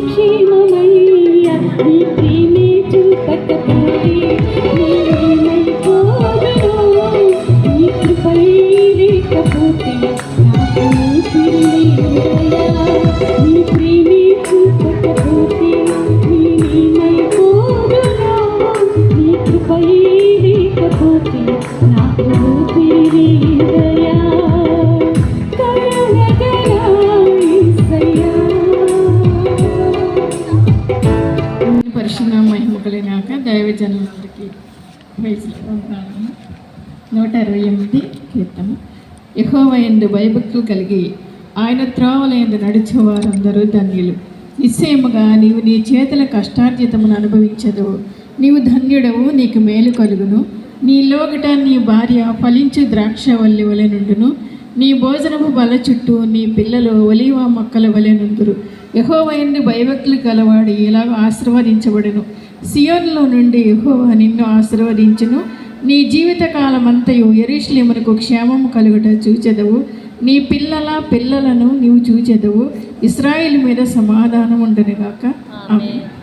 సంక్షేమమయ్య నీ ప్రేమే చూపకపోతే నేనేమైపోగను నీ కృపయే లేకపోతే మహిమకులైనాక దైవజనులందరికీ వయసులో నూట అరవై ఎనిమిది కీర్తన. యహోవ ఎందు భయభక్తులు కలిగి ఆయన త్రోవలందు నడిచేవారందరూ ధన్యులు. నిశ్చయముగా నీవు నీ చేతుల కష్టార్జితమును అనుభవించదు. నీవు ధన్యుడవు నీకు మేలు కలుగును. నీ లోగట నీ భార్య ఫలించు ద్రాక్షవల్లి వలె నుండును. నీ భోజనము బల చుట్టూ నీ పిల్లలు ఒలివ మొక్కల వలె యహోవైంది భయభక్తులు కలవాడు ఇలాగ ఆశీర్వదించబడును. సియోన్లో నుండి యహోవా నిన్ను ఆశీర్వదించును. నీ జీవితకాలమంతయు ఎరుషులేమునకు క్షేమము కలుగుట చూచెదవు. నీ పిల్లల పిల్లలను నీవు చూచెదవు. ఇస్రాయిల్ మీద సమాధానం ఉండనుగాక ఆమేన్.